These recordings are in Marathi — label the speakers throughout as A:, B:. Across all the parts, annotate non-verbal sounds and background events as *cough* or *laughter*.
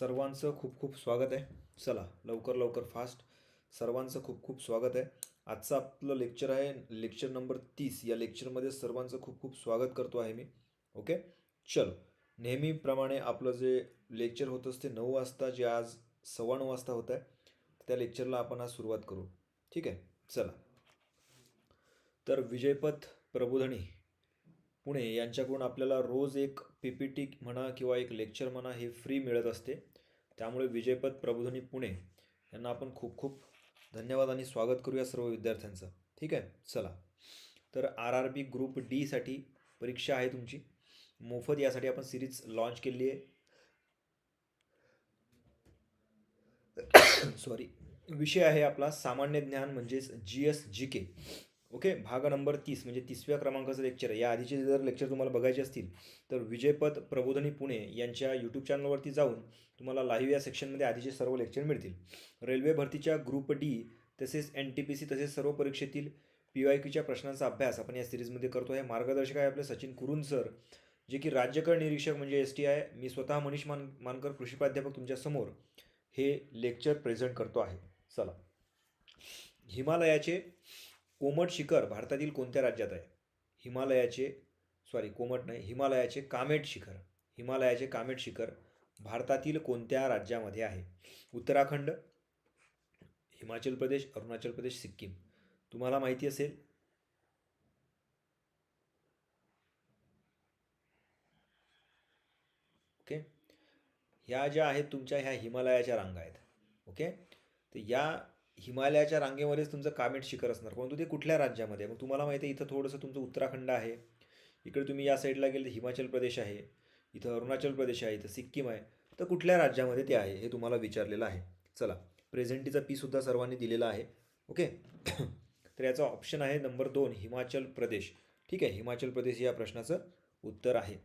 A: सर्वांचं खूप खूप स्वागत आहे. चला लवकर लवकर फास्ट सर्वांचं खूप खूप स्वागत आहे. आजचं आपलं लेक्चर आहे. लेक्चर नंबर तीस. या लेक्चरमध्ये सर्वांचं खूप खूप स्वागत करतो आहे मी. ओके चलो. नेहमीप्रमाणे आपलं जे लेक्चर होत असते नऊ वाजता जे आज सव्वा नऊ वाजता होत आहे त्या लेक्चरला आपण आज सुरुवात करू. ठीक आहे? चला. तर विजयपथ प्रबोधनी. पुणे यांच्याकडून आपल्याला रोज एक पी पी टी म्हणा किंवा एक लेक्चर म्हणा हे फ्री मिळत असते. त्यामुळे विजयपद प्रबोधनी पुणे यांना आपण खूप खूप धन्यवाद आणि स्वागत करूया सर्व विद्यार्थ्यांचं. ठीक आहे? चला. तर आर आर बी ग्रुप डीसाठी परीक्षा आहे तुमची. मोफत यासाठी आपण सिरीज लॉन्च केली आहे. *coughs* सॉरी विषय आहे आपला सामान्य ज्ञान म्हणजेच G S G K okay? भाग नंबर तीस म्हणजे तिसव्या क्रमांकाचं लेक्चर. आहे या आधीचे जर लेक्चर तुम्हाला बघायचे असतील तर विजयपथ प्रबोधनी पुणे यांच्या यूट्यूब चॅनलवरती जाऊन तुम्हाला लाईव्ह या सेक्शनमध्ये आधीचे सर्व लेक्चर मिळतील. रेल्वे भरतीच्या ग्रुप डी तसेच एन टी पी सी तसेच सर्व परीक्षेतील पी वाय क्यूच्या प्रश्नांचा अभ्यास आपण या सिरीजमध्ये करतो आहे मार्गदर्शक आहे आपले सचिन कुरुन सर जे की राज्यकर निरीक्षक म्हणजे एस टी आहे. मी स्वतः मनीष मान मानकर कृषी प्राध्यापक तुमच्यासमोर हे लेक्चर प्रेझेंट करतो आहे. चला. हिमालयाचे कोमट शिखर भारतातील कोणत्या राज्यात आहे? हिमालयाचे सॉरी कोमट नाही हिमालयाचे कामेट शिखर. हिमालयाचे कामेट शिखर भारतातील कोणत्या राज्यामध्ये आहे? उत्तराखंड हिमाचल प्रदेश अरुणाचल प्रदेश सिक्कीम. तुम्हाला माहिती असेल? ओके? ह्या ज्या आहेत तुमच्या ह्या हिमालयाच्या रांगा आहेत. ओके? तर या हिमालयाच्या रांगेमध्येच तुमचं कामेट शिखर असणार परंतु ते कुठल्या राज्यामध्ये? आहे? मग तुम्हाला माहिती आहे इथं थोडंसं तुमचं उत्तराखंड आहे इकडे तुम्ही या साईडला गेले तर हिमाचल प्रदेश आहे इथं अरुणाचल प्रदेश आहे इथं सिक्कीम आहे तर कुठल्या राज्यामध्ये ते आहे हे तुम्हाला विचारलेलं आहे? चला प्रेझेंटीचा पीसुद्धा सर्वांनी दिलेला आहे ओके *coughs* तर याचा ऑप्शन आहे नंबर दोन हिमाचल प्रदेश. ठीक आहे हिमाचल प्रदेश या प्रश्नाचं उत्तर आहे.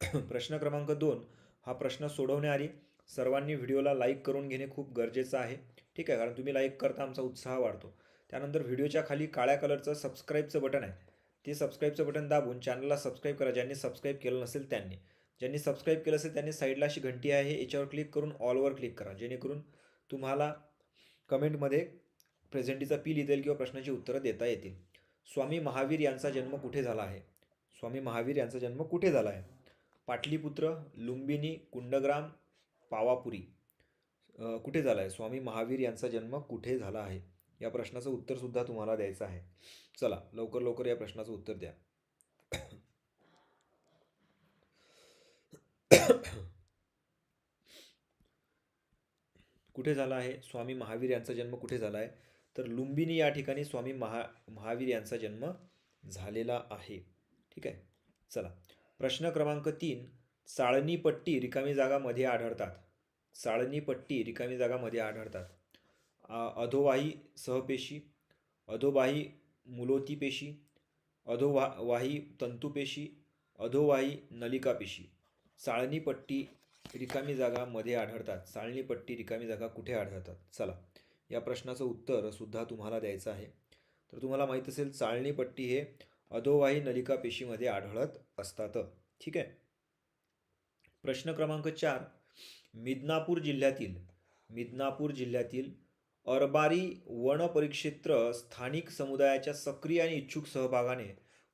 A: *coughs* प्रश्न क्रमांक दोन हा प्रश्न सोडवण्याआधी सर्वांनी व्हिडिओला लाईक करून घेणे खूप गरजेचं आहे. ठीक आहे कारण तुम्ही लाईक करता आमचा उत्साह वाढतो. त्यानंतर व्हिडिओच्या खाली काळ्या कलरचं सबस्क्राईबचं बटन आहे. ते सबस्क्राईबचं बटन दाबून चॅनलला सबस्क्राईब करा ज्यांनी सबस्क्राईब केलं नसेल त्यांनी. ज्यांनी सबस्क्राईब केलं असेल त्यांनी साईडला अशी घंटी आहे याच्यावर क्लिक करून ऑलवर क्लिक करा. जेणेकरून तुम्हाला कमेंटमध्ये प्रेझेंटीचा पी लिहिता येईल किंवा प्रश्नाची उत्तरं देता येतील. स्वामी महावीर यांचा जन्म कुठे झाला आहे? स्वामी महावीर यांचा जन्म कुठे झाला आहे? पाटलीपुत्र लुंबिनी कुंडग्राम पावापुरी. कुठे झाला आहे स्वामी महावीर यांचा जन्म कुठे झाला आहे? या प्रश्नाचं उत्तरसुद्धा तुम्हाला द्यायचं आहे. चला लवकर लवकर या प्रश्नाचं उत्तर द्या. कुठे झाला आहे? स्वामी महावीर यांचा जन्म कुठे झाला आहे? तर लुंबिनी या ठिकाणी स्वामी महा महावीर यांचा जन्म झालेला आहे. ठीक आहे? चला. प्रश्न क्रमांक तीन. चाळणी पट्टी रिकामी जागामध्ये आढळतात. साळणी पट्टी रिकामी जागामध्ये आढळतात. अधोवाही सहपेशी अधोवाही मुलोती पेशी अधोवा वाही तंतुपेशी अधोवाही नलिका पेशी साळणी पट्टी रिकामी जागामध्ये आढळतात. साळणी पट्टी रिकामी जागा कुठे आढळतात? चला या प्रश्नाचं उत्तर सुद्धा तुम्हाला द्यायचं आहे. तर तुम्हाला माहीत असेल चाळणी पट्टी हे अधोवाही नलिका पेशीमध्ये आढळत असतात. ठीक आहे? प्रश्न क्रमांक चार मिदनापूर जिल्ह्यातील मिदनापूर जिल्ह्यातील अरबारी वन परिक्षेत्र स्थानिक समुदायाच्या सक्रिय आणि इच्छुक सहभागाने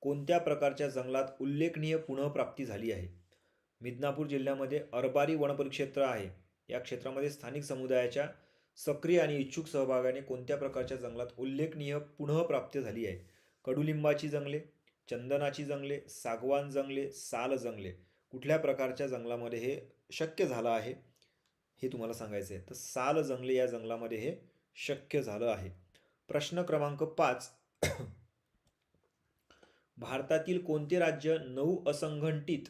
A: कोणत्या प्रकारच्या जंगलात उल्लेखनीय पुनःप्राप्ती झाली आहे? मिदनापूर जिल्ह्यामध्ये अरबारी वनपरिक्षेत्र आहे. या क्षेत्रामध्ये स्थानिक समुदायाच्या सक्रिय आणि इच्छुक सहभागाने कोणत्या प्रकारच्या जंगलात उल्लेखनीय पुनःप्राप्ती झाली आहे? कडुलिंबाची जंगले चंदनाची जंगले सागवान जंगले साल जंगले कुठल्या प्रकारच्या जंगलामध्ये हे शक्य झालं आहे हे तुम्हाला सांगायचं आहे तर साल जंगले या जंगलामध्ये हे शक्य झालं आहे. प्रश्न क्रमांक पाच. *clears throat* भारतातील कोणते राज्य नऊ असंघटित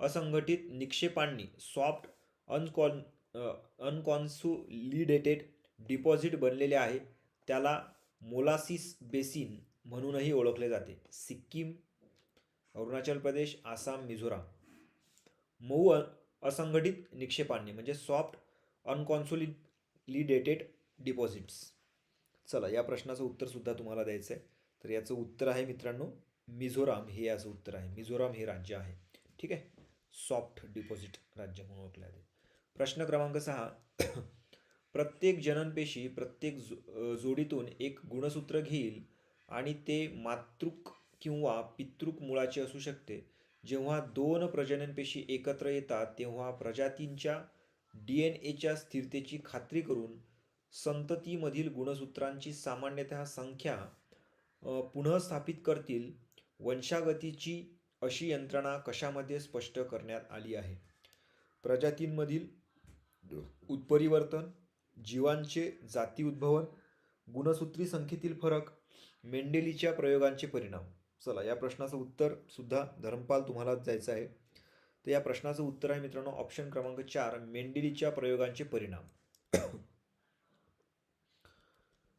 A: असंघटित निक्षेपांनी सॉफ्ट अनकॉन अनकॉन्सुलिडेटेड डिपॉझिट बनलेले आहे त्याला मोलासिस बेसिन म्हणूनही ओळखले जाते. सिक्कीम अरुणाचल प्रदेश आसाम मिझोराम. मऊ असंघटित निक्षेपांनी म्हणजे सॉफ्ट अनकॉन्सोलिडेटेड डिपॉझिट्स चला या प्रश्नाचं उत्तरसुद्धा तुम्हाला द्यायचं आहे. तर याचं उत्तर आहे मित्रांनो मिझोराम हे याचं उत्तर आहे. मिझोराम हे राज्य आहे. ठीक आहे? सॉफ्ट डिपॉझिट राज्य म्हणून ओळखले जाते. प्रश्न क्रमांक सहा. *coughs* प्रत्येक जननपेशी प्रत्येक जो जोडीतून एक गुणसूत्र घेईल आणि ते मातृक किंवा पितृक मुळाचे असू शकते. जेव्हा दोन प्रजननपेशी एकत्र येतात तेव्हा प्रजातींच्या डी एन एच्या स्थिरतेची खात्री करून संततीमधील गुणसूत्रांची सामान्यतः संख्या पुनःस्थापित करतील वंशागतीची अशी यंत्रणा कशामध्ये स्पष्ट करण्यात आली आहे? प्रजातींमधील उत्परिवर्तन जीवांचे जाती उद्भवन गुणसूत्री संख्येतील फरक मेंडेलीच्या प्रयोगांचे परिणाम. चला या प्रश्नाचं उत्तर सुद्धा धर्मपाल तुम्हाला द्यायचं आहे. तर या प्रश्नाचं उत्तर आहे मित्रांनो ऑप्शन क्रमांक चार मेंडेलीच्या प्रयोगांचे परिणाम.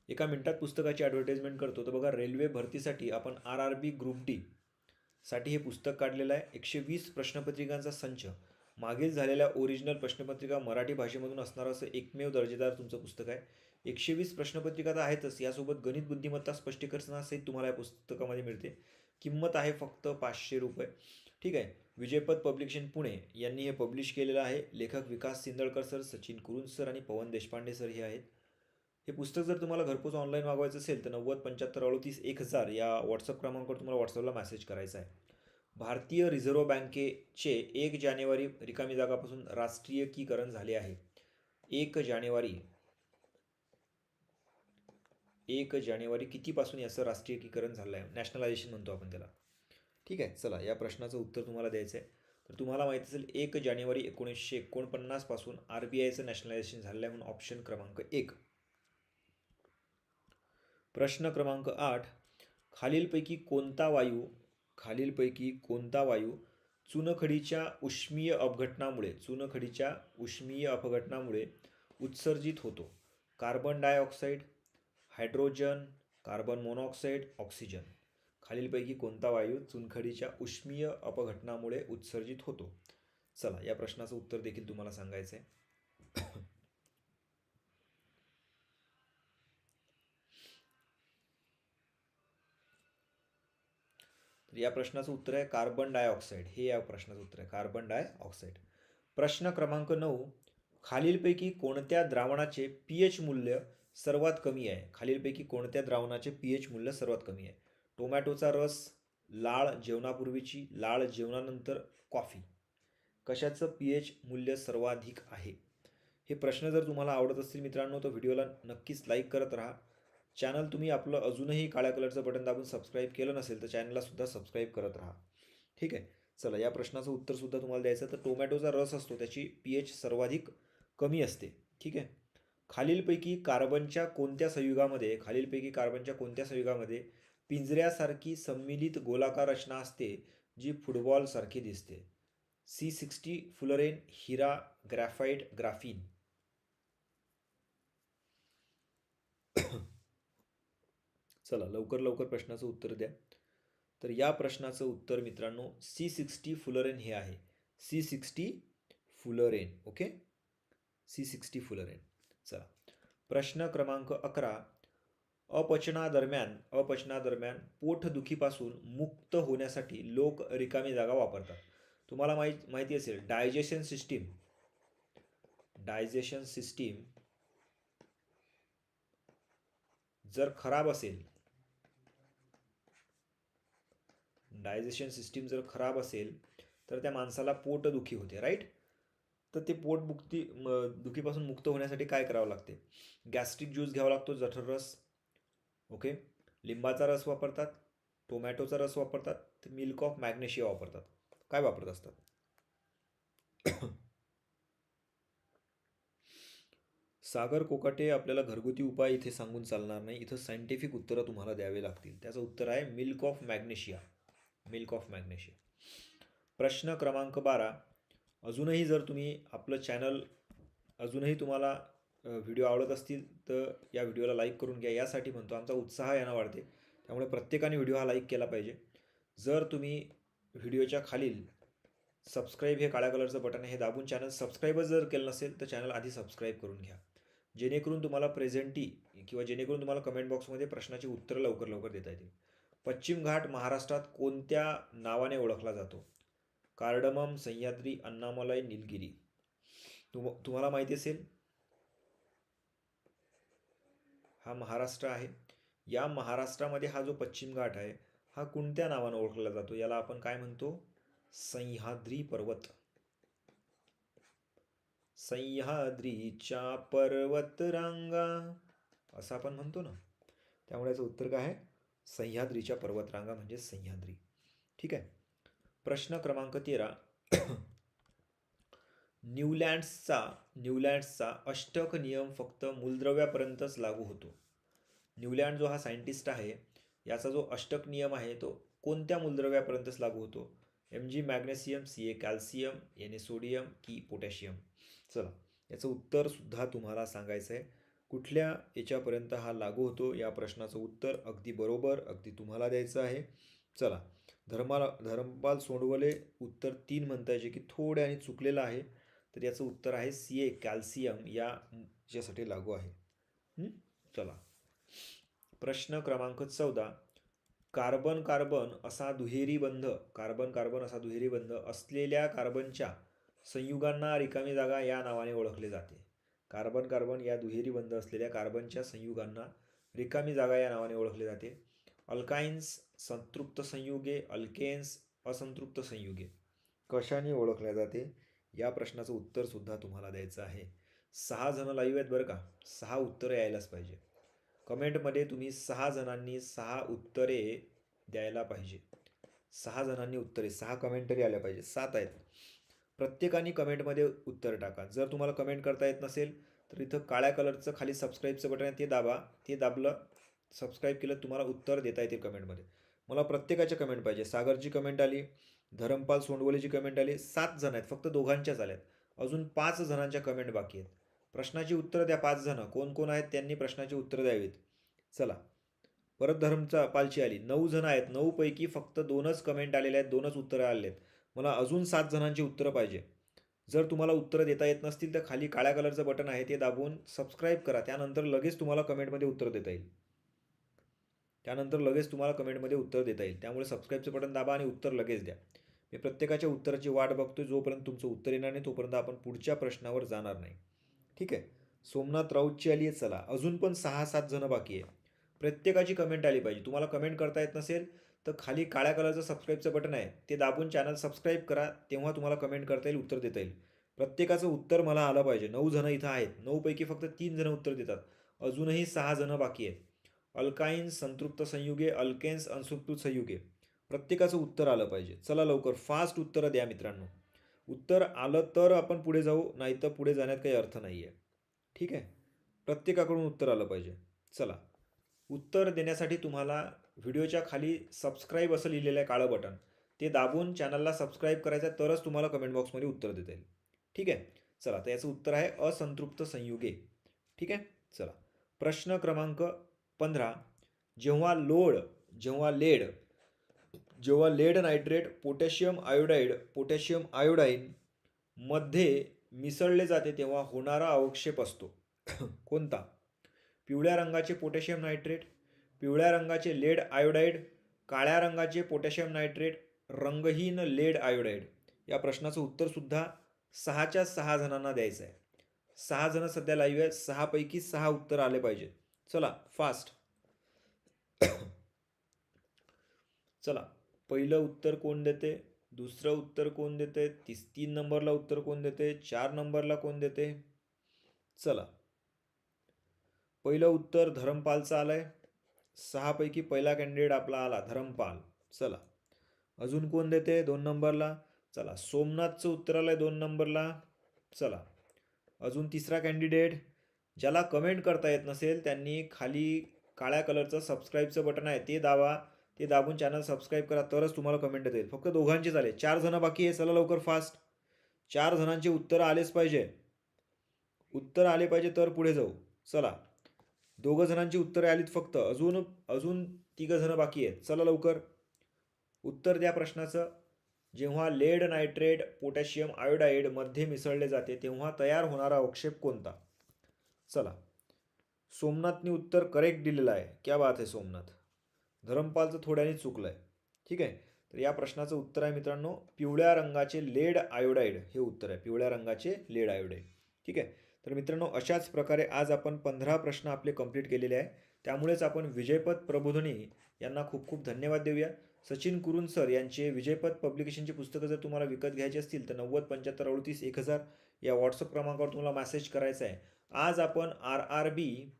A: एका मिनिटात पुस्तकाची ॲडव्हर्टाइजमेंट करतो. तर बघा रेल्वे भरतीसाठी आपण R R B group D साठी हे पुस्तक काढलेलं आहे. एकशे वीस प्रश्नपत्रिकांचा संच. मागील झालेल्या ओरिजिनल प्रश्नपत्रिका मराठी भाषेमधून असणारं असं एकमेव दर्जेदार तुमचं पुस्तक आहे. एकशे वीस प्रश्नपत्रिका तर आहेतच. यासोबत गणित बुद्धिमत्ता स्पष्टीकरणासहित तुम्हाला या पुस्तकामध्ये मिळते. किंमत आहे फक्त पाचशे रुपये. ठीक आहे? विजयपद पब्लिकेशन पुणे यांनी हे पब्लिश केलेलं आहे. लेखक विकास सिंदळकर सर सचिन कुरुन सर आणि पवन देशपांडे सर हे आहेत. हे पुस्तक जर तुम्हाला घरपोच ऑनलाईन मागवायचं असेल तर नव्वद पंच्याहत्तर अडतीस एक हजार या व्हॉट्सअप क्रमांकावर तुम्हाला व्हॉट्सअपला मेसेज करायचा आहे. भारतीय रिझर्व्ह बँकेचे एक जानेवारी रिकामी जागापासून राष्ट्रीयकीकरण झाले आहे. एक जानेवारी एक जानेवारी कितीपासून याचं राष्ट्रीयकीकरण झालं आहे नॅशनलायझेशन म्हणतो आपण त्याला. ठीक आहे चला या प्रश्नाचं उत्तर तुम्हाला द्यायचं आहे तर तुम्हाला माहीत असेल एक जानेवारी एकोणीसशे एकोणपन्नासपासून आर बी आयचं नॅशनलायझेशन झालं आहे म्हणून ऑप्शन क्रमांक एक. प्रश्न क्रमांक आठ. खालीलपैकी कोणता वायू खालीलपैकी कोणता वायू चुनखडीच्या उष्मीय अपघटनामुळे चुनखडीच्या उष्मीय अपघटनामुळे उत्सर्जित होतो? Carbon dioxide hydrogen carbon monoxide oxygen खालीलपैकी कोणता वायू चुनखडीच्या उष्मीय अपघटनामुळे उत्सर्जित होतो? चला या प्रश्नाचं उत्तर देखील तुम्हाला सांगायचं आहे तर या प्रश्नाचं उत्तर आहे कार्बन डायऑक्साईड. हे या प्रश्नाचं उत्तर आहे कार्बन डायऑक्साईड. प्रश्न क्रमांक नऊ खालीलपैकी कोणत्या द्रावणाचे पी एच मूल्य सर्वात कमी आहे. खालीलपैकी कोणत्या द्रावणाचे पी एच मूल्य सर्वात कमी आहे? टोमॅटोचा रस लाळ जेवणापूर्वीची लाळ जेवणानंतर कॉफी. कशाचं पी एच मूल्य सर्वाधिक आहे? हे प्रश्न जर तुम्हाला आवडत असतील मित्रांनो तर व्हिडिओला नक्कीच लाईक करत राहा. चॅनल तुम्ही आपलं अजूनही काळ्या कलरचं बटन दाबून सबस्क्राईब केलं नसेल तर चॅनललासुद्धा सबस्क्राईब करत राहा. ठीक आहे? चला या प्रश्नाचं उत्तरसुद्धा तुम्हाला द्यायचं तर टोमॅटोचा रस असतो त्याची पी एच सर्वाधिक कमी असते. ठीक आहे? खालीलपैकी कार्बनच्या कोणत्या संयुगामध्ये खालीलपैकी कार्बनच्या कोणत्या संयुगामध्ये पिंजऱ्यासारखी संमिलित गोलाकार रचना असते जी फुटबॉलसारखी दिसते? सी सिक्स्टी फुलरेन हिरा ग्रॅफाईट ग्राफिन. चला लवकर लवकर प्रश्नाचं उत्तर द्या. तर या प्रश्नाचं उत्तर मित्रांनो सी सिक्स्टी फुलरेन हे आहे. C sixty fullerene okay? C sixty fullerene. चला प्रश्न क्रमांक अकरा. अपचनादरम्यान अपचनादरम्यान पोटदुखीपासून मुक्त होण्यासाठी लोक रिकामी जागा वापरतात. तुम्हाला माहीत माहिती असेल डायजेशन सिस्टीम. डायजेशन सिस्टीम जर खराब असेल डायजेशन सिस्टीम जर खराब असेल तर त्या माणसाला पोटदुखी होते राईट? तर ते पोट मुक्ती दुखीपासून मुक्त होण्यासाठी काय करावं लागते? गॅस्ट्रिक ज्यूस घ्यावा लागतो जठर रस ओके लिंबाचा रस वापरतात टोमॅटोचा रस वापरतात ते मिल्क ऑफ मॅग्नेशिया वापरतात. काय वापरत असतात? सागर कोकाटे आपल्याला घरगुती उपाय इथे सांगून चालणार नाही. इथं सायंटिफिक उत्तरं तुम्हाला द्यावे लागतील. त्याचं उत्तर आहे milk of magnesia milk of magnesia प्रश्न क्रमांक बारा. अजूनही जर तुम्ही आपलं चॅनल अजूनही तुम्हाला व्हिडिओ आवडत असतील तर या व्हिडिओला लाईक करून घ्या. यासाठी म्हणतो आमचा उत्साह यानं वाढते. त्यामुळे प्रत्येकाने व्हिडिओ हा लाईक केला पाहिजे. जर तुम्ही व्हिडिओच्या खालील सबस्क्राईब हे काळ्या कलरचं बटन आहे हे दाबून चॅनल सबस्क्राईबच जर केलं नसेल तर चॅनल आधी सबस्क्राईब करून घ्या. जेणेकरून तुम्हाला प्रेझेंटी किंवा जेणेकरून तुम्हाला कमेंट बॉक्समध्ये प्रश्नाची उत्तरं लवकर लवकर देता येतील. पश्चिम घाट महाराष्ट्रात कोणत्या नावाने ओळखला जातो? कार्डमम सह्याद्री अण्णामलाई निलगिरी. तुम तुम्हाला माहिती असेल हा महाराष्ट्र आहे. या महाराष्ट्रामध्ये हा जो पश्चिम घाट आहे हा कोणत्या नावानं ओळखला जातो? याला आपण काय म्हणतो? सह्याद्री पर्वत. सह्याद्रीच्या पर्वत रांगा असं आपण म्हणतो ना. त्यामुळे याचं उत्तर काय आहे? सह्याद्रीच्या पर्वतरांगा म्हणजे सह्याद्री. ठीक आहे? प्रश्न क्रमांक तेरा. न्यूलँड्सचा न्यूलँड्सचा अष्टक नियम फक्त मूलद्रव्यापर्यंतच लागू होतो. न्यूलँड जो हा सायंटिस्ट आहे याचा जो अष्टक नियम आहे तो कोणत्या मूलद्रव्यापर्यंतच लागू होतो? M G magnesium C A calcium N A sodium की पोटॅशियम. चला याचं उत्तरसुद्धा तुम्हाला सांगायचं आहे. कुठल्या याच्यापर्यंत हा लागू होतो या प्रश्नाचं उत्तर अगदी बरोबर अगदी तुम्हाला द्यायचं आहे. चला. धर्माला धर्मपाल सोंडवले उत्तर तीन म्हणता येते की थोड्याने चुकलेलं आहे तर याचं उत्तर आहे सी ए कॅल्शियम या याच्यासाठी लागू आहे. चला. प्रश्न क्रमांक चौदा. कार्बन कार्बन असा दुहेरी बंध कार्बन कार्बन असा दुहेरी बंध असलेल्या कार्बनच्या संयुगांना रिकामी जागा या नावाने ओळखले जाते. कार्बन कार्बन या दुहेरी बंध असलेल्या कार्बनच्या संयुगांना रिकामी जागा या नावाने ओळखले जाते. अल्काइन्स संतृप्त संयुगे अल्केन्स असंतृप्त संयुगे. कशाने ओळखल्या जाते? या प्रश्नाचं उत्तरसुद्धा तुम्हाला द्यायचं आहे. सहा जणं लाईव्ह आहेत बरं का? सहा उत्तरं यायलाच पाहिजे. कमेंटमध्ये तुम्ही सहा जणांनी सहा उत्तरे द्यायला पाहिजे. सहा जणांनी उत्तरे सहा कमेंट तरी आल्या पाहिजे. सात आहेत. प्रत्येकाने कमेंटमध्ये उत्तर टाका. जर तुम्हाला कमेंट करता येत नसेल तर इथं काळ्या कलरचं खाली सबस्क्राईबचं बटन आहे ते दाबा. ते दाबलं सबस्क्राईब केलं तुम्हाला उत्तर देता येते कमेंटमध्ये मला प्रत्येकाच्या कमेंट पाहिजे. सागरची कमेंट आली धरमपाल सोंडवलेची कमेंट आली सात जण आहेत फक्त दोघांच्याच आल्यात. अजून पाच जणांच्या कमेंट बाकी आहेत. प्रश्नाची उत्तरं द्या पाच जणं. कोण कोण आहेत त्यांनी प्रश्नाची उत्तरं द्यावीत. चला. परत धर्मचा पालची आली. नऊ जणं आहेत. नऊपैकी फक्त दोनच कमेंट आलेले आहेत दोनच उत्तरं आलेले आहेत. मला अजून सात जणांची उत्तरं पाहिजे. जर तुम्हाला उत्तरं देता येत नसतील तर खाली काळ्या कलरचं बटन आहे ते दाबून सबस्क्राईब करा. त्यानंतर लगेच तुम्हाला कमेंटमध्ये उत्तर देता येईल. त्यानंतर लगेच तुम्हाला कमेंटमध्ये उत्तर देता येईल. त्यामुळे सबस्क्राईबचं बटन दाबा आणि उत्तर लगेच द्या. मी प्रत्येकाच्या उत्तराची वाट बघतो जोपर्यंत तुमचं उत्तर येणार नाही तोपर्यंत आपण पुढच्या प्रश्नावर जाणार नाही. ठीक आहे? सोमनाथ राऊतची आली आहे चला. अजून पण सहा सात जणं बाकी आहे प्रत्येकाची कमेंट आली पाहिजे. तुम्हाला कमेंट करता येत नसेल तर खाली काळ्या कलरचं सबस्क्राईबचं बटन आहे. ते दाबून चॅनल सबस्क्राईब करा तेव्हा तुम्हाला कमेंट करता येईल उत्तर देता येईल. प्रत्येकाचं उत्तर मला आलं पाहिजे. नऊ जणं इथं आहेत. नऊपैकी फक्त तीन जणं उत्तर देतात. अजूनही सहा जणं बाकी आहेत. अल्काईन संतृप्त संयुगे अल्केन्स अनसंतृप्त संयुगे. प्रत्येकाचं उत्तर आलं पाहिजे. चला लवकर फास्ट उत्तरं द्या मित्रांनो. उत्तर आलं तर आपण पुढे जाऊ नाही तर पुढे जाण्यात काही अर्थ नाही आहे ठीक आहे? प्रत्येकाकडून उत्तर आलं पाहिजे. चला. उत्तर देण्यासाठी तुम्हाला व्हिडिओच्या खाली सबस्क्राईब असं लिहिलेलं आहे काळं बटन. ते दाबून चॅनलला सबस्क्राईब करायचं आहे तरच तुम्हाला कमेंट बॉक्समध्ये उत्तर देता येईल. ठीक आहे? चला तर याचं उत्तर आहे असंतृप्त संयुगे. ठीक आहे? चला. प्रश्न क्रमांक पंधरा जेव्हा लोड जेव्हा लेड जेव्हा lead nitrate potassium iodide potassium iodine मध्ये मिसळले जाते तेव्हा होणारा अवक्षेप असतो. *coughs* कोणता? पिवळ्या रंगाचे पोटॅशियम नायट्रेट पिवळ्या रंगाचे लेड आयोडाईड काळ्या रंगाचे पोटॅशियम नायट्रेट रंगहीन लेड आयोडाईड. या प्रश्नाचं उत्तरसुद्धा सहाच्या सहा जणांना द्यायचं आहे सहा जणं सध्या लाईव्ह आहे सहापैकी सहा उत्तर आले पाहिजेत. चला फास्ट *coughs* चला पहिलं उत्तर कोण देते? दुसरं उत्तर कोण देते? तीस तीन नंबरला उत्तर कोण देते? चार नंबरला कोण देते? चला. पहिलं उत्तर धरमपालचं आलं आहे सहापैकी पहिला कॅन्डिडेट आपला आला धरमपाल. चला. अजून कोण देते? दोन नंबरला. चला सोमनाथचं उत्तर आलं आहे दोन नंबरला. चला. अजून तिसरा कॅन्डिडेट ज्याला कमेंट करता येत नसेल त्यांनी खाली काळ्या कलरचं सबस्क्राईबचं बटन आहे ते दावा ते दाबून चॅनल सबस्क्राईब करा तरच तुम्हाला कमेंट येईल. फक्त दोघांचे झाले चार जणं बाकी आहे चला लवकर फास्ट चार जणांचे उत्तर आलेच पाहिजे. उत्तर आले पाहिजे तर पुढे जाऊ. चला. दोघं जणांची उत्तरे आलीत फक्त. अजून अजून तिघं जणं बाकी आहेत. चला लवकर. उत्तर द्या प्रश्नाचं. जेव्हा लेड नायट्रेट पोटॅशियम आयोडाईडमध्ये मिसळले जाते तेव्हा तयार होणारा अवक्षेप कोणता? चला. सोमनाथनी उत्तर करेक्ट दिलेलं आहे. क्या बात आहे सोमनाथ. धरमपालचं थोड्याने चुकलं आहे ठीक आहे? तर या प्रश्नाचं उत्तर आहे मित्रांनो पिवळ्या रंगाचे लेड आयोडाईड हे उत्तर आहे. पिवळ्या रंगाचे लेड आयोडाईड ठीक आहे? तर मित्रांनो अशाच प्रकारे आज आपण पंधरा प्रश्न आपले कंप्लीट केलेले आहे. त्यामुळेच आपण विजयपथ प्रबोधनी यांना खूप खूप धन्यवाद देऊया. सचिन कुरुन सर यांचे विजयपथ पब्लिकेशनची पुस्तकं जर तुम्हाला विकत घ्यायची असतील तर नव्वद पंच्याहत्तर अडतीस एक हजार या व्हॉट्सअप क्रमांकावर तुम्हाला मॅसेज करायचा आहे. आज आपण आर आर बी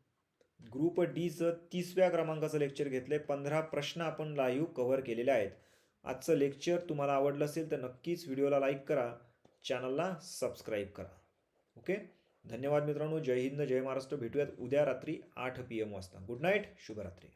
A: ग्रुप डीचं तिसव्या क्रमांकाचं लेक्चर घेतलं आहे पंधरा प्रश्न आपण लाईव्ह कव्हर केलेले आहेत. आजचं लेक्चर तुम्हाला आवडलं असेल तर नक्कीच व्हिडिओला लाईक करा. चॅनलला सबस्क्राईब करा. ओके धन्यवाद मित्रांनो. जय हिंद जय महाराष्ट्र. भेटूयात उद्या रात्री आठ पी एम वाजता. गुड नाईट शुभरात्री.